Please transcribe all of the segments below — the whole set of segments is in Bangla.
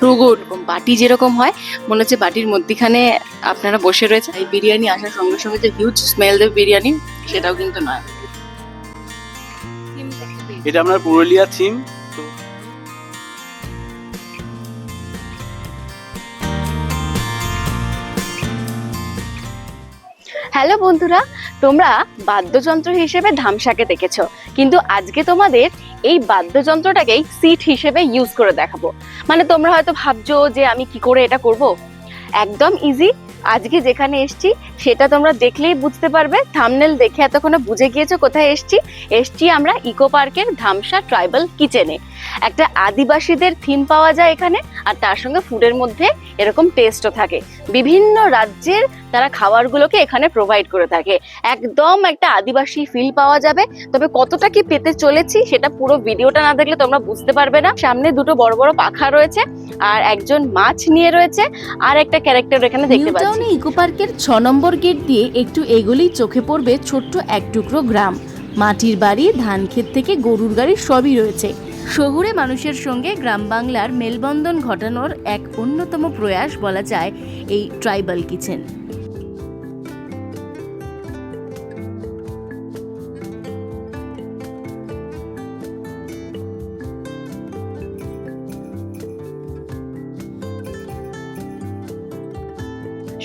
Two good. বাটি যেরকম হয় মনে হচ্ছে বাটির মধ্যিখানে আপনারা বসে রয়েছে এই বিরিয়ানি আসার সঙ্গে সঙ্গে যে হিউজ স্মেল দেবে বিরিয়ানি সেটাও কিন্তু নয়। এটা আপনার পুরুলিয়া থিম। হ্যালো বন্ধুরা তোমরা বাদ্যযন্ত্র হিসেবে ধামসাকে দেখেছ কিন্তু আজকে তোমাদের এই বাদ্যযন্ত্রটাকেই সিট হিসেবে ইউজ করে দেখাবো। মানে তোমরা হয়তো ভাবছ যে আমি কি করে এটা করব? একদম ইজি আজকে যেখানে এসছি, সেটা তোমরা দেখলেই বুঝতে পারবে। থামনেল দেখে এতক্ষণে বুঝে গিয়েছো কোথায় এসছি। এসছি আমরা ইকো পার্কের ধামসা ট্রাইবাল কিচেনে একটা আদিবাসীদের থিম পাওয়া যায় এখানে, আর তার সঙ্গে ফুডের মধ্যে এরকম টেস্টও থাকে। বিভিন্ন রাজ্যের তারা খাবারগুলোকে এখানে প্রোভাইড করে থাকে। একদম একটা আদিবাসী ফিল পাওয়া যাবে। তবে কতটা কি পেতে চলেছি সেটা পুরো ভিডিওটা না দেখলে তোমরা বুঝতে পারবে না। সামনে দুটো বড় বড় পাখা রয়েছে আর একজন মাছ নিয়ে রয়েছে আর একটা ক্যারেক্টার এখানে দেখতে পাচ্ছি। ইকো পার্কের ছ নম্বর গেট দিয়ে একটু এগোলেই চোখে পড়বে ছোট্ট এক টুকরো গ্রাম। মাটির বাড়ি ধান ক্ষেত থেকে গরুর গাড়ি সবই রয়েছে। শহুরে মানুষের সঙ্গে গ্রাম বাংলার মেলবন্ধন ঘটানোর এক অন্যতম প্রয়াস বলা যায় এই ট্রাইবাল কিচেন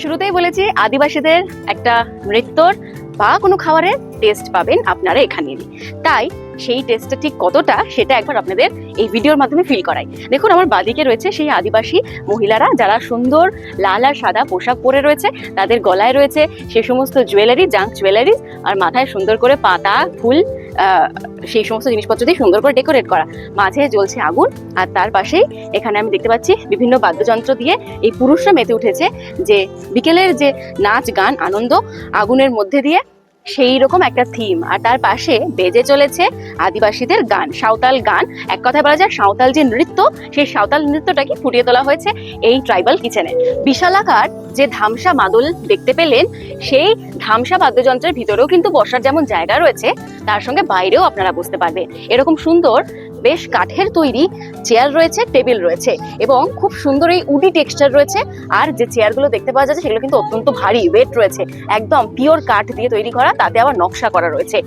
শুরুতেই বলেছি, আদিবাসীদের একটা নৃত্যর বা কোনো খাবারের টেস্ট পাবেন আপনারা এখানেরই তাই সেই টেস্টটা ঠিক কতটা সেটা একবার আপনাদের এই ভিডিওর মাধ্যমে ফিল করাই। দেখুন, আমার বাদিকে রয়েছে সেই আদিবাসী মহিলারা যারা সুন্দর লাল আর সাদা পোশাক পরে রয়েছে, তাদের গলায় রয়েছে সে সমস্ত জুয়েলারি জাঙ্ক জুয়েলারিজ আর মাথায় সুন্দর করে পাতা, ফুল সেই সমস্ত জিনিসপত্র দিয়ে সুন্দর করে ডেকোরেট করা। মাঝে জ্বলছে আগুন, আর তার পাশেই এখানে আমি দেখতে পাচ্ছি বিভিন্ন বাদ্যযন্ত্র দিয়ে এই পুরুষরা মেতে উঠেছে। যে বিকেলের যে নাচ, গান, আনন্দ, আগুনের মধ্যে দিয়ে সেই রকম একটা থিম আর তার পাশে বেজে চলেছে আদিবাসীদের গান, সাঁওতাল গান। এক কথায় বলা যায়, সাঁওতাল যে নৃত্য, সেই সাঁওতাল নৃত্যটাকে ফুটিয়ে তোলা হয়েছে এই ট্রাইবাল কিচেনে বিশালাকার যে ধামসা মাদল দেখতে পেলেন, সেই ধামসা বাদ্যযন্ত্রের ভিতরেও কিন্তু বসার যেমন জায়গা রয়েছে, তার সঙ্গে বাইরেও আপনারা বুঝতে পারবেন। এরকম সুন্দর বেশ কাঠের তৈরি চেয়ার রয়েছে, টেবিল রয়েছে এবং খুব সুন্দর এই উডি টেক্সচার রয়েছে। আর যে চেয়ারগুলো দেখতে পাওয়া যাচ্ছে সেগুলো কিন্তু অত্যন্ত ভারী ওয়েট রয়েছে। একদম পিওর কাঠ দিয়ে তৈরি করা, তাতে আবার নকশা করা রয়েছে।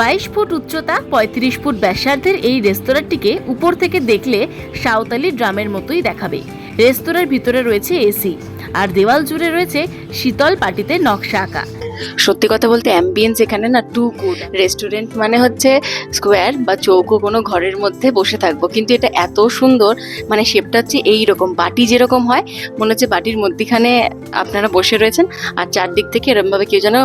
বাইশ ফুট উচ্চতা, পঁয়ত্রিশ ফুট ব্যাসার্ধের এই রেস্তোরাঁটিকে উপর থেকে দেখলে সাঁওতালি ড্রামের মতোই দেখাবে। রেস্তোরাঁর ভিতরে রয়েছে এসি, আর দেওয়াল জুড়ে রয়েছে শীতল পাটিতে নকশা আঁকা। সত্যি কথা বলতে অ্যাম্বিয়েন্স এখানে না টু গুড রেস্টুরেন্ট মানে হচ্ছে স্কোয়ার বা চৌকো কোনো ঘরের মধ্যে বসে থাকব। কিন্তু এটা এত সুন্দর মানে শেপটা হচ্ছে এই রকম বাটি যেরকম হয়, মনে হচ্ছে বাটির মধ্যিখানে আপনারা বসে রয়েছেন আর চারদিক থেকে এরমভাবে কেউ যেন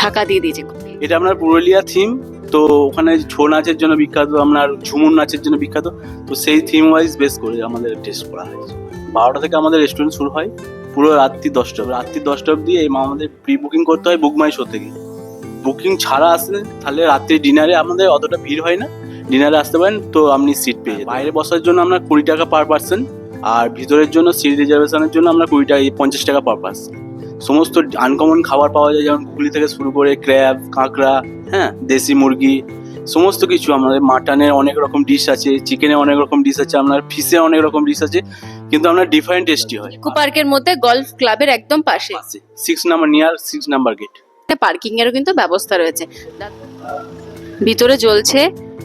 ঢাকা দিয়ে দিয়েছে। এটা আপনার পুরুলিয়া থিম তো ওখানে ছৌ নাচের জন্য বিখ্যাত, আপনার ঝুমুর নাচের জন্য বিখ্যাত। তো সেই থিম ওয়াইজ বেস করে আমাদের টেস্ট করা হয়েছে। বারোটা থেকে আমাদের রেস্টুরেন্ট শুরু হয়। পুরো রাত্রি দশটা। রাত্রি দশটা অবধি এই আমাদের প্রি বুকিং করতে হয় বুক মাই শো থেকে। বুকিং ছাড়া আসলে তাহলে রাত্রি ডিনারে আমাদের অতটা ভিড় হয় না। ডিনারে আসতে পারেন, তো আপনি সিট পেয়ে বাইরে বসার জন্য আমরা কুড়ি টাকা পার পার্সন আর ভিতরের জন্য সিট রিজার্ভেশনের জন্য আমরা কুড়ি টাকা পঞ্চাশ টাকা পার পার্সন সমস্ত আনকমন খাবার পাওয়া যায়, যেমন গুগলি থেকে শুরু করে ক্র্যাব কাঁকড়া হ্যাঁ দেশি মুরগি সমস্ত কিছু আমাদের মাটনের অনেক রকম ডিশ আছে চিকেনের অনেক রকম ডিশ আছে আপনার ফিশের অনেক রকম ডিশ আছে কিন্তু আপনার ডিফারেন্ট টেস্টি হয়। ইকো পার্কের মধ্যে গলফ ক্লাবের একদম পাশে। Six number near six number gate parking এরও কিন্তু ব্যবস্থা রয়েছে। ভিতরে জ্বলছে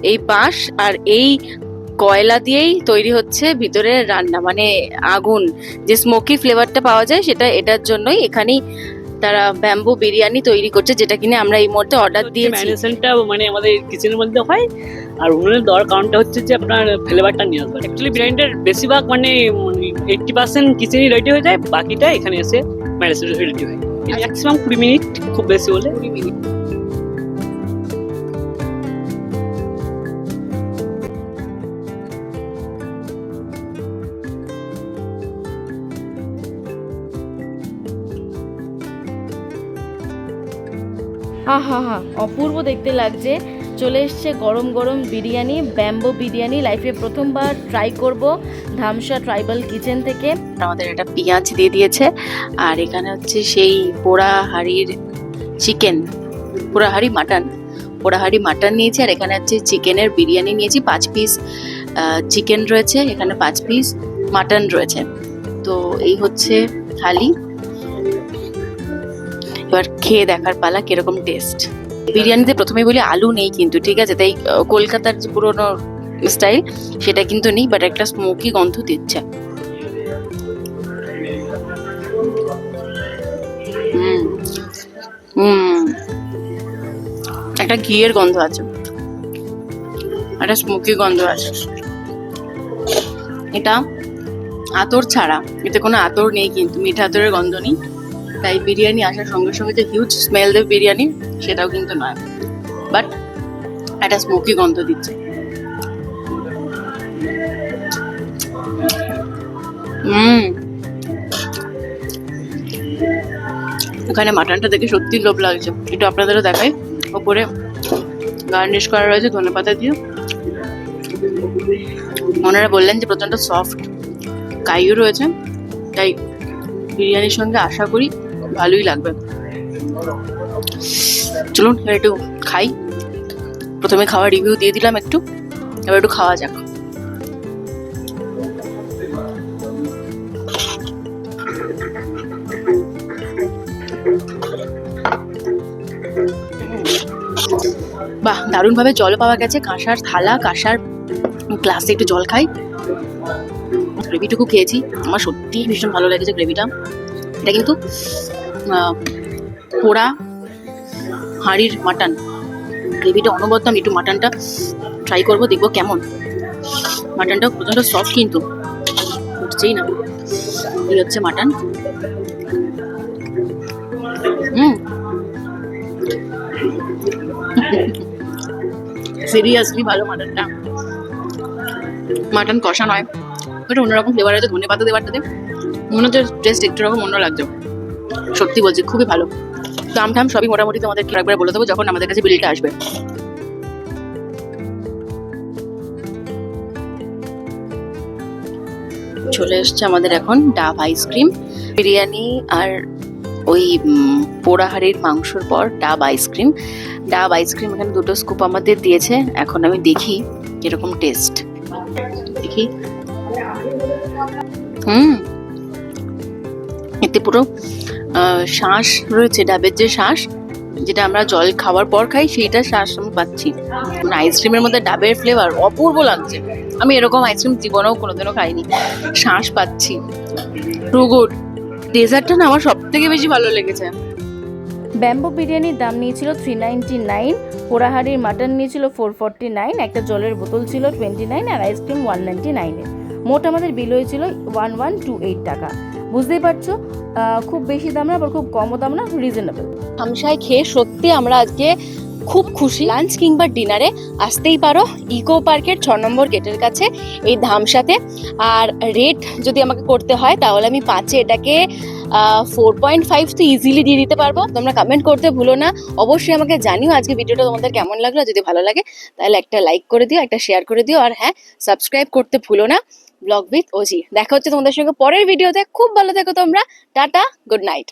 এই বাঁশ আর এই কয়লা দিয়েই তৈরি হচ্ছে ভিতরে রান্না মানে আগুন। যে স্মোকি ফ্লেভারটা পাওয়া যায় সেটা এটার জন্যই এখানেই তারা ব্যাম্বু বিরিয়ানি তৈরি করছে যেটা কিনে আমরা এই মুহূর্তে অর্ডার দিয়েছি। ম্যারিনেশনটা মানে আমাদের কিচেনের মধ্যে হয় আর উনুনের দর কারণটা হচ্ছে যে আপনার ফ্লেভারটা নিয়ে আসবে। অ্যাকচুয়ালি বিরিয়ানিটার বেশিরভাগ মানে এইটটি পার্সেন্ট কিচেনই রেডি হয়ে যায় বাকিটা এখানে এসে ম্যারিনেশন রেডি হয়। ম্যাক্সিমাম কুড়ি মিনিট খুব বেশি হলে কুড়ি মিনিট। আহা হা অপূর্ব দেখতে লাগছে। চলে এসছে গরম গরম বিরিয়ানি, ব্যাম্বো বিরিয়ানি। লাইফে প্রথমবার ট্রাই করব ধামসা ট্রাইবাল কিচেন থেকে। আমাদের একটা পেঁয়াজ দিয়ে দিয়েছে। আর এখানে হচ্ছে সেই পোড়া হাড়ির চিকেন পোড়া হাড়ি মাটন পোড়াহাড়ি মাটন নিয়েছি। আর এখানে হচ্ছে চিকেনের বিরিয়ানি নিয়েছি। পাঁচ পিস চিকেন রয়েছে। এখানে পাঁচ পিস মাটন রয়েছে। তো এই হচ্ছে থালি। এবার খেয়ে দেখার পালা কীরকম টেস্ট বিরিয়ানিতে প্রথমে বলি, আলু নেই কিন্তু, ঠিক আছে? তাই কলকাতার যে পুরোনো স্টাইল সেটা কিন্তু নেই বাট একটা স্মোকি গন্ধ দিচ্ছে। একটা ঘিয়ের গন্ধ আছে। একটা স্মোকি গন্ধ আছে। এটা আতর ছাড়া। এতে কোনো আতর নেই কিন্তু, মিঠা আতরের গন্ধ নেই। তাই বিরিয়ানি আসার সঙ্গে সঙ্গে যে হিউজ স্মেল দেবে বিরিয়ানি, সেটাও কিন্তু নয়। বাট একটা স্মোকি গন্ধ দিচ্ছে। হুম। এখানে মাটনটা দেখে সত্যি লোভ লাগছে। একটু আপনাদেরও দেখাই। ওপরে গার্নিশ করা রয়েছে, ধনে পাতা দিয়ে ওনারা বললেন যে প্রচণ্ড সফট কাইও রয়েছে। তাই বিরিয়ানির সঙ্গে আশা করি ভালোই লাগবে। চলুন, এবার একটু খাই। প্রথমে খাওয়ার রিভিউ দিয়ে দিলাম একটু। এবার একটু খাওয়া যাক। বাহ, দারুণভাবে জল পাওয়া গেছে। কাঁসার থালা, কাঁসার গ্লাসে একটু জল খাই। গ্রেভিটুকু খেয়েছি। আমার সত্যিই ভীষণ ভালো লেগেছে গ্রেভিটা এটা কিন্তু পোড়া, হাঁড়ির মাটন। গ্রেভিটা অনবদ্য, আমি একটু মাটনটা ট্রাই করব, দেখব কেমন। মাটনটা প্রচণ্ড সফট কিন্তু, উঠছেই না। এই হচ্ছে মাটন। হুম। সিরিয়াসলি ভালো মাটনটা। মাটন কষা নয়। ওটা অন্যরকম ফ্লেভার আছে ধনে পাতা দেওয়ারটাতে মনে হচ্ছে টেস্ট একটু রকম অন্য লাগছে। সত্যি বলছি খুবই ভালো। দাম ঠাম সবই মোটামুটি তোমাদের একবার বলে দেবো যখন আমাদের কাছে বিলটা আসবে। চলে এসছে আমাদের এখন ডাব আইসক্রিম বিরিয়ানি আর ওই উম, পোড়া হাড়ির মাংসর পর ডাব আইসক্রিম। ডাব আইসক্রিম এখানে দুটো স্কুপ আমাদের দিয়েছে এখন আমি দেখি কীরকম টেস্ট দেখি। হুম। এতে পুরো শ্বাস রয়েছে, ডাবের যে শ্বাস, যেটা আমরা জল খাওয়ার পর খাই, সেইটা শ্বাস আমি পাচ্ছি। মানে আইসক্রিমের মধ্যে ডাবের ফ্লেভার অপূর্ব লাগছে। আমি এরকম আইসক্রিম জীবনেও কোনোদিনও খাইনি। শ্বাস পাচ্ছি। গুড ডেজার্টটা না আমার সব থেকে বেশি ভালো লেগেছে। ব্যাম্বো বিরিয়ানির দাম নিয়েছিল থ্রি নাইনটি নাইন পোড়াহাড়ির মাটন নিয়েছিল ফোর ফর্টি নাইন একটা জলের বোতল ছিল টোয়েন্টি নাইন আর আইসক্রিম ওয়ান নাইনটি নাইনের মোট আমাদের বিল হয়েছিল ওয়ান ওয়ান টু এইট টাকা। বুঝতেই পারছ? খুব বেশি দাম না, আবার খুব কমও দাম না রিজনেবল হামসায় খেয়ে সত্যি আমরা আজকে খুব খুশি। লাঞ্চ কিংবা ডিনারে আসতেই পারো ইকো পার্কের ছ নম্বর গেটের কাছে এই ধামসাতে। আর রেট যদি আমাকে করতে হয়, তাহলে আমি পাঁচে এটাকে ফোর পয়েন্ট ফাইভ তো ইজিলি দিয়ে দিতে পারব। তোমরা কমেন্ট করতে ভুলো না। অবশ্যই আমাকে জানিও আজকে ভিডিওটা তোমাদের কেমন লাগল। যদি ভালো লাগে, তাহলে একটা লাইক করে দিও, একটা শেয়ার করে দিও। আর হ্যাঁ সাবস্ক্রাইব করতে ভুলো না। ব্লগ উইথ ওজি দেখা হচ্ছে তোমাদের সঙ্গে পরের ভিডিওতে খুব ভালো থেকো তোমরা। Tata good night